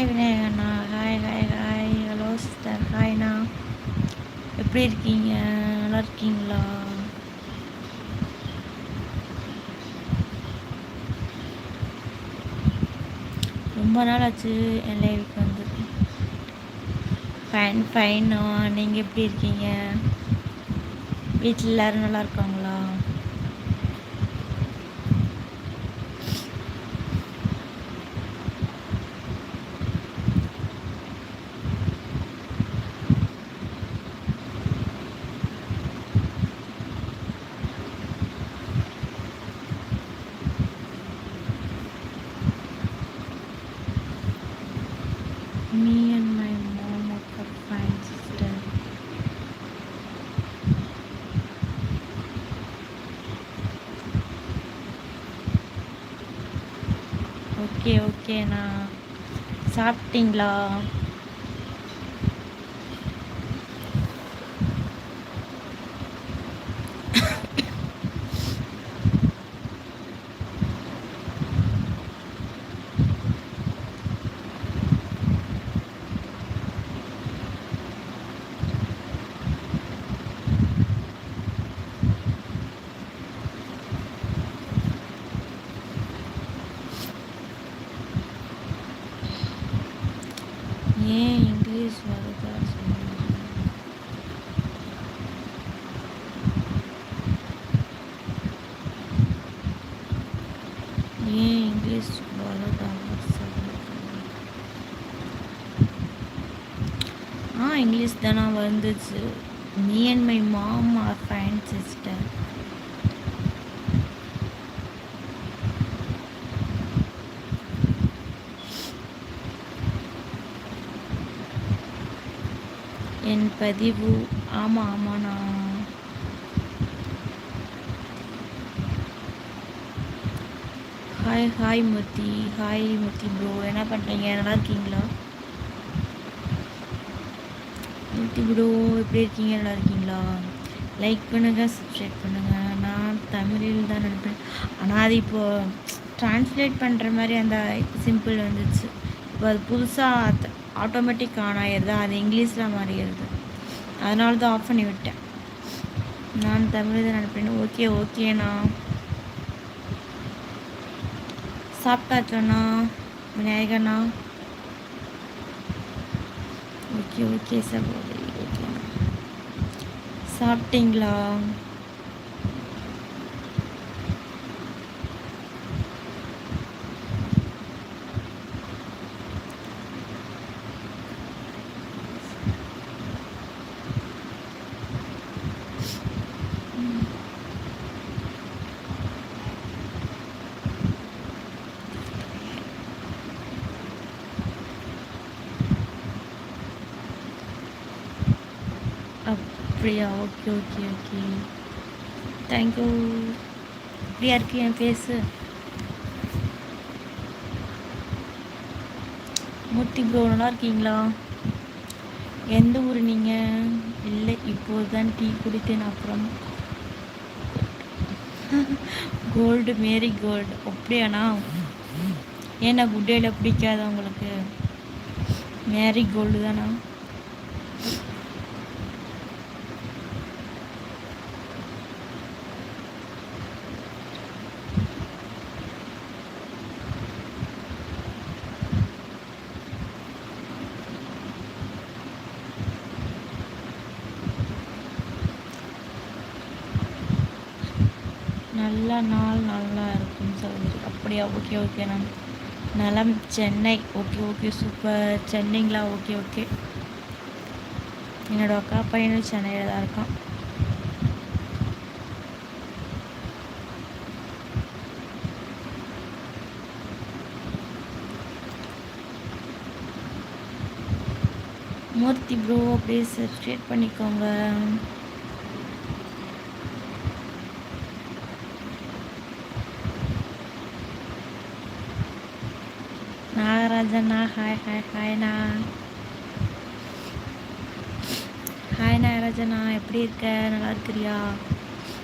Hi விநாயகண்ணா hi hi hi hello sister ஹாய்ண்ணா எப்படி இருக்கீங்க? நல்லா இருக்கீங்களா? ரொம்ப நாள் ஆச்சு என் லைவுக்கு வந்து. ஃபைன் ஃபைனா நீங்கள் எப்படி இருக்கீங்க? வீட்டில் எல்லோரும் நல்லா இருக்காங்க ஓகே ஓகேண்ணா சாப்பிட்டீங்களா? மெசேஜஸ் தானே வந்துச்சு. Me and my mom are fine sister என் பதிவு ஆமாம் ஆமாண்ணா. Hi hi Murthy hi Murthy bro என்ன பண்ணுறீங்க நல்லா இருக்கீங்களா? மூர்த்தி ப்ரோ எப்படி இருக்கீங்க? நல்லா இருக்கீங்களா? லைக் பண்ணுங்கள் சப்ஸ்கிரைப் பண்ணுங்கள் நான் தமிழில் தான் நினைப்பேன் ஆனால் அது இப்போது ட்ரான்ஸ்லேட் பண்ணுற மாதிரி அந்த சிம்பிள் வந்துச்சு. இப்போ அது புதுசாக ஆட்டோமேட்டிக் ஆன் ஆகிடுது அது இங்கிலீஷில் மாறிடுது. அதனால தான் ஆஃப் பண்ணி விட்டேன். நான் தமிழ் தான் நினைப்பேன் ஓகே ஓகேண்ணா சாப்பிட்டாச்சோண்ணா விநாயகண்ணா? ஓகே ஓகே சார் சாப்பிட்டீங்களா? அப்படியா ஓகே ஓகே ஓகே. தேங்க்யூ இப்படியா இருக்கு என் பேசு மூர்த்தி ப்ரோ நல்லா இருக்கீங்களா? எந்த ஊர் நீங்கள் இல்லை இப்போது தான் டீ குடித்தேன் அப்புறம். கோல்டு மேரி கோல்டு அப்படியாண்ணா? ஏன்னா குட்டேல பிடிக்காத உங்களுக்கு? மேரி கோல்டு தானா? நல்ல நாள் நல்லா இருக்கும் சொல்லி அப்படியா ஓகே ஓகே நான் நலம் சென்னை ஓகே ஓகே சூப்பர் சென்னைங்களா ஓகே ஓகே என்னோட அக்கா பையனும் சென்னையில் தான் இருக்கான். மூர்த்தி ப்ரோ அப்படியே சப்ஸ்கிரைப் பண்ணிக்கோங்க. నాగరాజన్న హాయ్ హాయ్ హాయ్ నా ஹாய் நாகராஜனா எப்படி இருக்க நல்லா இருக்கிறியா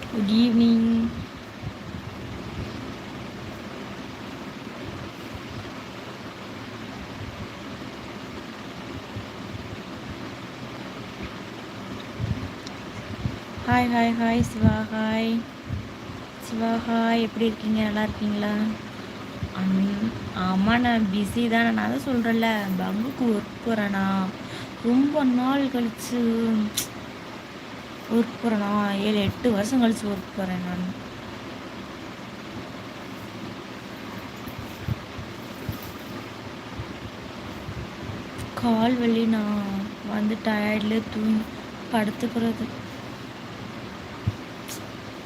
good evening hi hi hi Siva hi Siva hi எப்படி இருக்கீங்க நல்லா இருக்கீங்களா அண்ணன் ஆமாம் நான் பிஸி தான். நான் தான் சொல்கிறேன்ல பங்குக்கு ஒர்க் போகிறேண்ணா ரொம்ப நாள் கழித்து ஒர்க் போகிறேண்ணா ஏழு எட்டு வருஷம் கழித்து ஒர்க் போகிறேன் நான். கால் வலி நான் வந்து டயர்டில் தூங்கி படுத்துக்கிறது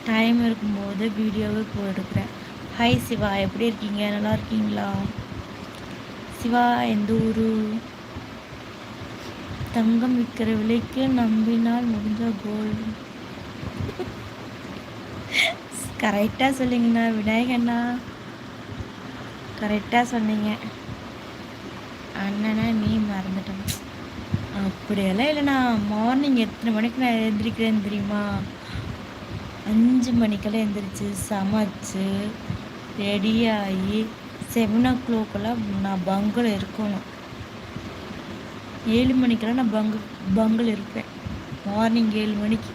டைம் இருக்கும்போது வீடியோவே போயிருக்கிறேன் ஹாய் சிவா எப்படி இருக்கீங்க? நல்லா இருக்கீங்களா? சிவா எந்த ஊர்? தங்கம் விற்கிற விலைக்கு நம்பினால் முடிஞ்ச கோல்டு கரெக்டாக சொல்லிங்கண்ணா. விநாயகண்ணா கரெக்டாக சொன்னீங்க. அண்ணனா நீ மறந்துட்டேன் அப்படியெல்லாம் இல்லைண்ணா. மார்னிங் எத்தனை மணிக்கு நான் எழுந்திரிக்கிறேன்னு தெரியுமா? அஞ்சு மணிக்கெல்லாம் எழுந்திரிச்சு சமைச்சு ரெடியாகி செவன் ஓ கிளாக்கெல்லாம் நான் பங்கில் இருக்கணும். ஏழு மணிக்கெல்லாம் நான் பங்கு பங்கில் இருப்பேன். மார்னிங் ஏழு மணிக்கு.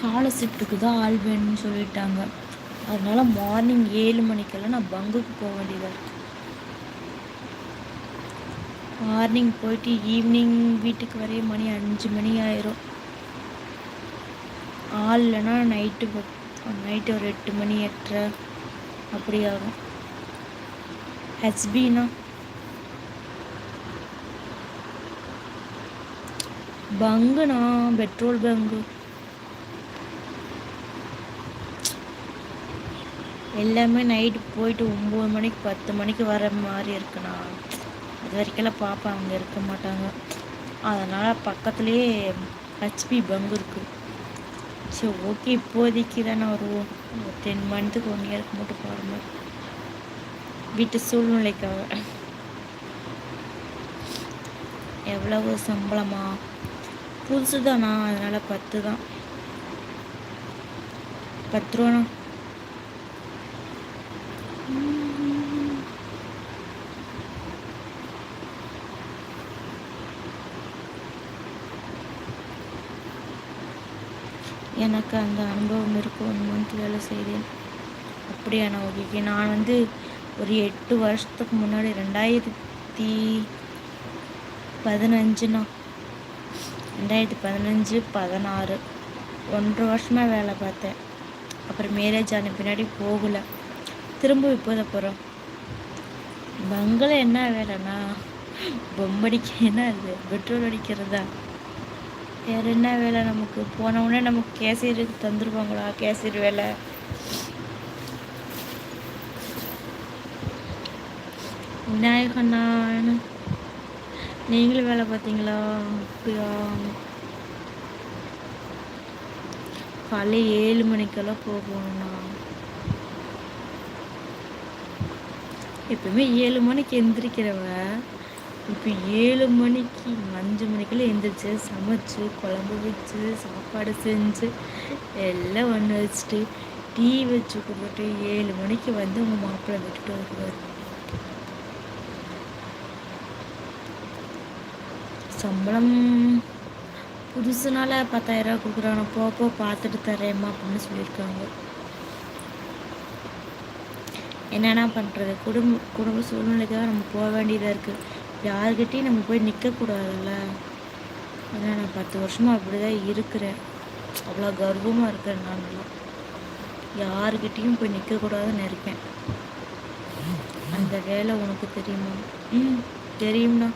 காலை ஷிஃப்ட்டுக்கு தான் ஆள் வேணும்னு சொல்லிட்டாங்க. அதனால மார்னிங் ஏழு மணிக்கெல்லாம் நான் பங்குக்கு போக வேண்டியதாக இருக்குது மார்னிங் போயிட்டு ஈவினிங் வீட்டுக்கு வரைய மணி அஞ்சு மணி ஆயிரும். ஆள் இல்லைன்னா நைட்டு நைட்டு ஒரு எட்டு மணி எட்டரை அப்படி ஆகும். ஹெச்பினா? பங்குண்ணா பெட்ரோல் பங்கு. எல்லாமே நைட்டு போயிட்டு ஒம்பது மணிக்கு பத்து மணிக்கு வர மாதிரி இருக்குண்ணா. அது வரைக்கெல்லாம் பாப்பா அங்கே இருக்க மாட்டாங்க. அதனால் பக்கத்துலேயே ஹச்பி பங்கு இருக்குது சரி ஓகே இப்போதைக்கு தானே வருவோம். ஒரு டென் மந்த்துக்கு ஒன் இயருக்கு மட்டும் போகிற மாதிரி வீட்டு சூழ்நிலைக்காக. எவ்வளவு சம்பளமா? புதுசு தானா? அதனால் பத்து தான். பத்து ரூபாண்ணா? எனக்கு அந்த அனுபவம் இருக்கும் ஒன் மந்த் வேலை செய்தேன். அப்படியான ஓகே நான் வந்து ஒரு எட்டு வருஷத்துக்கு முன்னாடி ரெண்டாயிரத்தி பதினஞ்சுண்ணா ரெண்டாயிரத்தி பதினஞ்சு பதினாறு ஒன்றரை வருஷமாக வேலை பார்த்தேன். அப்புறம் மேரேஜ் ஆன பின்னாடி போகலை. திரும்ப இப்போதை போகிறோம் பங்களா என்ன வேலைண்ணா பொம்மடிக்க என்ன அது பெட்ரோல் அடிக்கிறதா? வேறு என்ன வேலை நமக்கு? போன உடனே நமக்கு கேசியருக்கு தந்துருவாங்களா? கேசியர் வேலை? விநாயகண்ணா நீங்களும் வேலை பார்த்தீங்களா? அப்படியா? காலைல ஏழு மணிக்கெல்லாம் போகணும்ண்ணா எப்பவுமே ஏழு மணிக்கு எந்திரிக்கிறவ இப்போ ஏழு மணிக்கு அஞ்சு மணிக்கெல்லாம் எழுந்திரிச்சு சமைச்சு குழம்பு வச்சு சாப்பாடு செஞ்சு எல்லாம் ஒன்று வச்சுட்டு டீ வச்சு கொடுத்துட்டு ஏழு மணிக்கு வந்து உங்கள் மாப்பிள்ளை விட்டுட்டு வருவார். சம்பளம் புதுசுனால பத்தாயிரரூவா கொடுக்குறாங்க. போப்போ பார்த்துட்டு தரேம்மா அப்படின்னு சொல்லியிருக்காங்க. என்னென்ன பண்ணுறது குடும்ப குடும்ப சூழ்நிலைக்காக நம்ம போக வேண்டியதாக இருக்குது யாருக்கிட்டேயும் நம்ம போய் நிற்கக்கூடாதுல்ல ஏன்னா நான் பத்து வருஷமாக அப்படி தான் இருக்கிறேன். அவ்வளோ கர்வமாக இருக்கிறேன் நான்லாம் யாருக்கிட்டேயும் போய் நிற்கக்கூடாதுன்னு இருக்கேன். அந்த வேலை உனக்கு தெரியுமா? ம் தெரியும்ண்ணா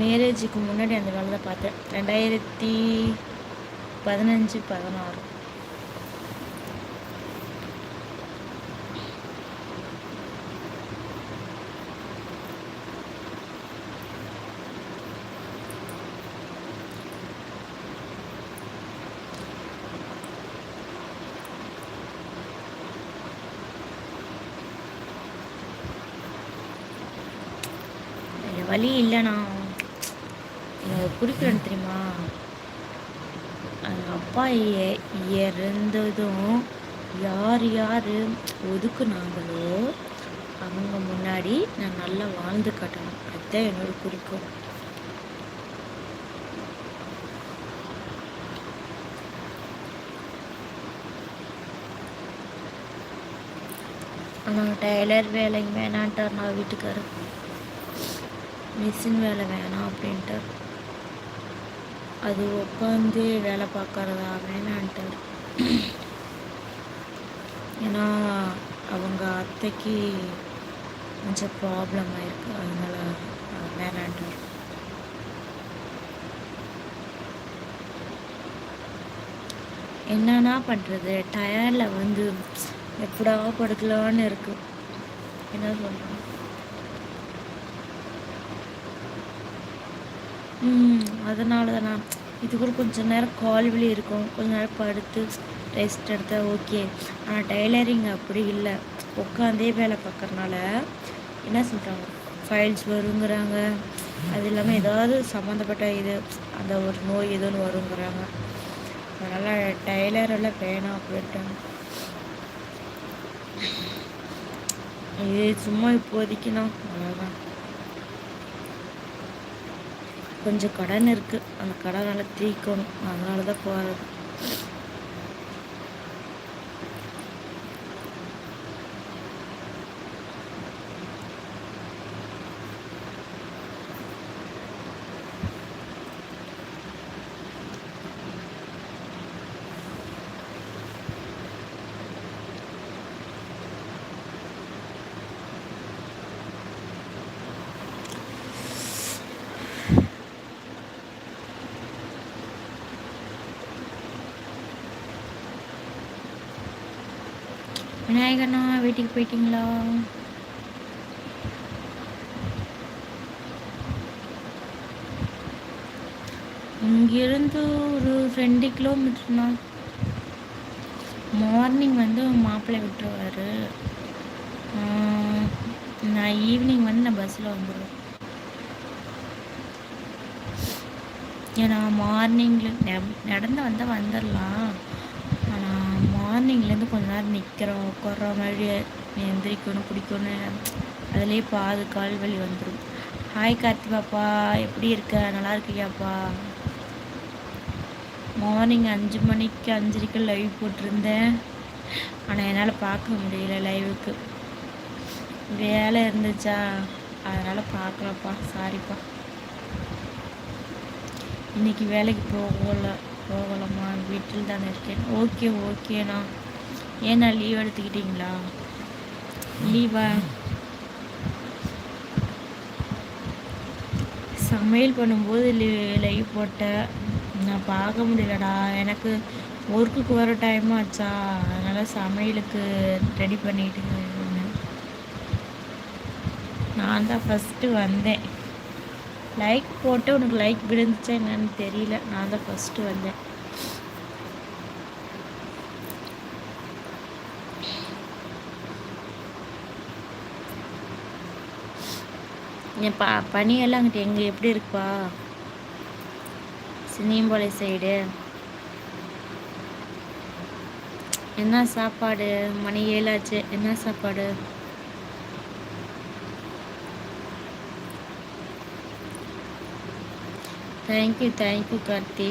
மேரேஜுக்கு முன்னாடி அந்த வேலை தான் பார்த்தேன். ரெண்டாயிரத்தி பதினஞ்சு பதினாறு. இல்லைண்ணா எனக்கு குறிப்பிடணும் தெரியுமா? அந்த அப்பா இறந்ததும் யார் யார் ஒதுக்குனாங்களோ அவங்க முன்னாடி நான் நல்லா வாழ்ந்து காட்டணும். அதுதான் என்னோட குறிக்கோள். ஆனால் டெய்லர் வேலைக்கு வேணான்ட்டார் நான் வீட்டுக்காரர். மிஷின் வேலை வேணாம் அப்படின்ட்டு. அது உட்காந்து வேலை பார்க்கறதா வேணான்ட்டார் ஏன்னா அவங்க அத்தைக்கு கொஞ்சம் ப்ராப்ளம் ஆயிருக்கு. அதனால வேணான்ட்டார். என்னன்னா பண்ணுறது டயரில் வந்து எப்படா படுக்கலான்னு இருக்கு. என்ன சொல்கிறேன் அதனால தான் நான் இது கூட கொஞ்சம் நேரம் கால் வலி இருக்கும். கொஞ்ச நேரம் படுத்து ரெஸ்ட் எடுத்தால் ஓகே ஆனால் டைலரிங் அப்படி இல்லை. உட்காந்தே வேலை பார்க்குறனால என்ன சொல்கிறாங்க ஃபைல்ஸ் வருங்கிறாங்க. அது இல்லாமல் ஏதாவது சம்மந்தப்பட்ட இது அந்த ஒரு நோய் எதுன்னு வருங்கிறாங்க. அதனால் டைலரெல்லாம் வேணாம் அப்படின்ட்டாங்க. இது சும்மா இப்போதைக்கு நான் அவ்வளோதான் கொஞ்சம் கடன் இருக்குது அந்த கடனால தீர்க்கணும் அதனால தான் போகிறது விநாயகண்ணா வீட்டுக்கு போயிட்டீங்களா? இங்கிருந்து ஒரு ரெண்டு கிலோமீட்டர்னா மார்னிங் வந்து மாப்பிள்ளை விட்டுருவார். நான் ஈவினிங் வந்து நான் பஸ்ஸில் வந்துடுவேன் ஏன்னா மார்னிங்கில் நடந்து வந்தால் வந்துடலாம் மார்னிங்லேருந்து கொஞ்ச நேரம் நிற்கிறோம் உட்கார மாதிரி எந்திரிக்கணும் பிடிக்கணும் அதுலேயே பாது கால் வலி வந்துடும் ஹாய் கார்த்தி பாப்பா எப்படி இருக்க? நல்லா இருக்கியாப்பா? மார்னிங் அஞ்சு மணிக்கு அஞ்சரைக்கு லைவ் போட்டிருந்தேன். ஆனால் என்னால் பார்க்க முடியல லைவுக்கு வேலை இருந்துச்சா? அதனால் பார்க்கலப்பா. சாரிப்பா இன்றைக்கி வேலைக்கு போகல போகலாமா வீட்டில் தானே இருக்கேன். ஓகே ஓகேண்ணா ஏன்னா லீவ் எடுத்துக்கிட்டீங்களா? லீவா சமையல் பண்ணும்போது லைவ் போட்டேன் நான் பார்க்க முடியலடா. எனக்கு ஒர்க்குக்கு வர டைம் ஆச்சா. அதனால் சமையலுக்கு ரெடி பண்ணிட்டு நான் தான் ஃபஸ்ட்டு வந்தேன். லைக் போட்டு உனக்கு லைக் விழுந்துச்சா என்னன்னு தெரியல. நான் தான் ஃபஸ்ட்டு வந்தேன். என் ப பனியெல்லாம் அங்கிட்ட எங்கே எப்படி இருக்குப்பா சினியம்பாளை சைடு என்ன சாப்பாடு? மணி ஏழாச்சு. என்ன சாப்பாடு? Thank you thank you Karthi.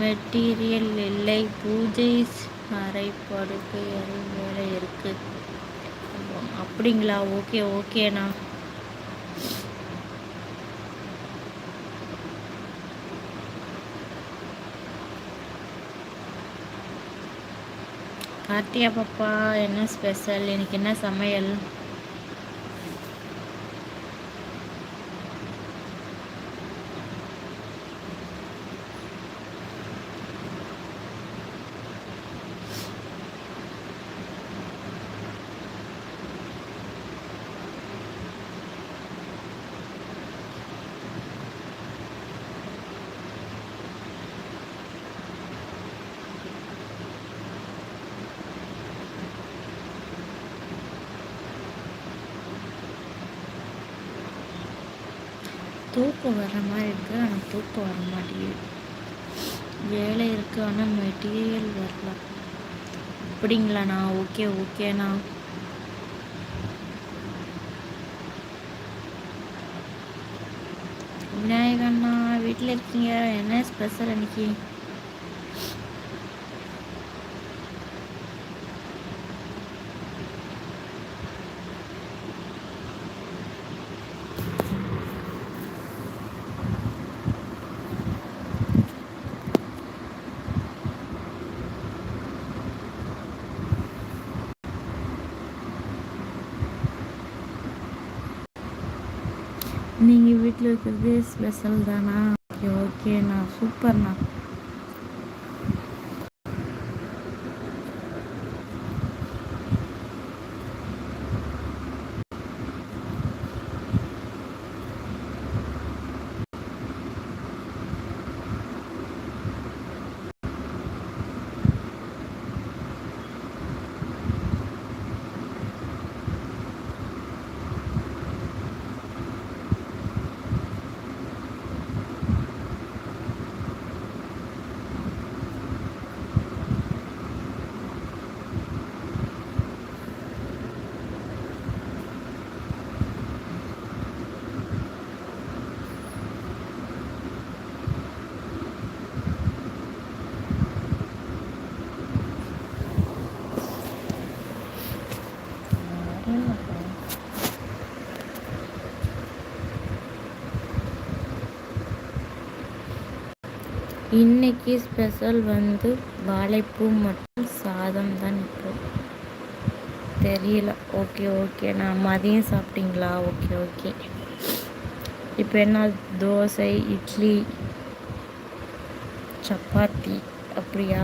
மெட்டீரியல் இல்லை. பூஜை அறை படுக்கை அறை வேலை இருக்கு. அப்படிங்களா? ஓகே ஓகேண்ணா கார்த்தியா பாப்பா என்ன ஸ்பெஷல் எனக்கு என்ன சமையல்? தூக்கம் வர்ற மாதிரி இருக்குது ஆனால் தூக்கம் வர மாட்டேங்குது. வேலை இருக்குது ஆனால் மெட்டீரியல் வரல. அப்படிங்களாண்ணா ஓகே ஓகேண்ணா விநாயகண்ணா வீட்டில் இருக்கீங்க. என்ன ஸ்பெஷல் அன்னைக்கு? நீங்கள் வீட்டில் இருக்கிறது ஸ்பெஷல் தானா? ஓகே ஓகேண்ணா சூப்பர்ண்ணா. இன்னைக்கு ஸ்பெஷல் வந்து வாழைப்பூ மற்றும் சாதம் தான் இப்போ. தெரியல. ஓகே ஓகே நான் மதியம் சாப்பிட்டீங்களா? ஓகே ஓகே இப்போ என்ன? தோசை இட்லி சப்பாத்தி. அப்படியா?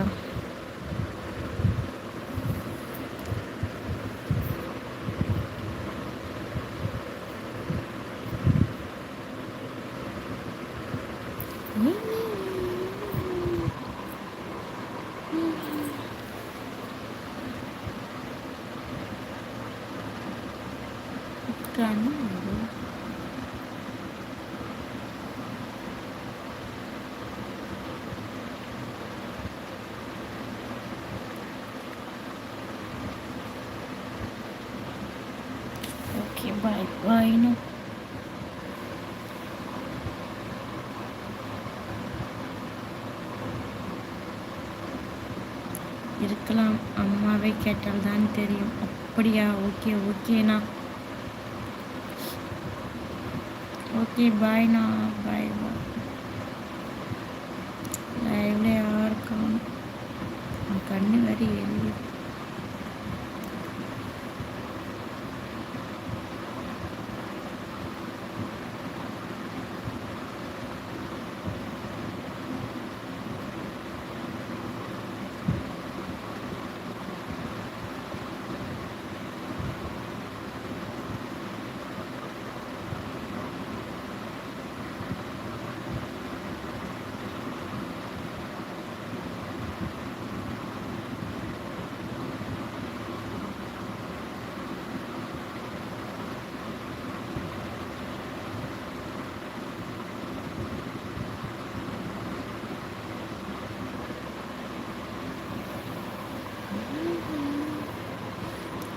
Bye இருக்கலாம். அம்மாவை கேட்டால் தான் தெரியும். அப்படியா? ஓகே ஓகேண்ணா. ஓகே பாய்ண்ணா. Bye bye. லைவ்ல யாருக்கும் கண்ணு வரி எழுதி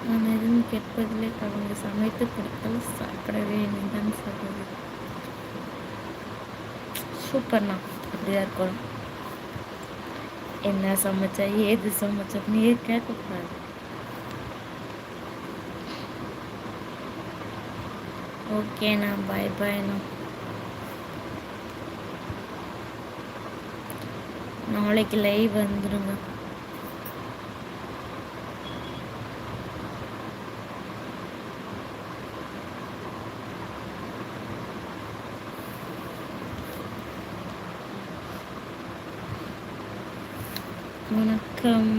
நான் எதுவும் அவங்க சமைத்து கொடுத்தால் சாப்பிடவே வேண்டியதான் சொல்றது. சூப்பர்ண்ணா. அப்படியா இருக்கணும். என்ன சமைச்சா ஏது சமைச்சா கேட்கக்கூடாது. ஓகேண்ணா பாய் பாய்ண்ணா நாளைக்கு லைவ் வந்துடுங்க வணக்கம்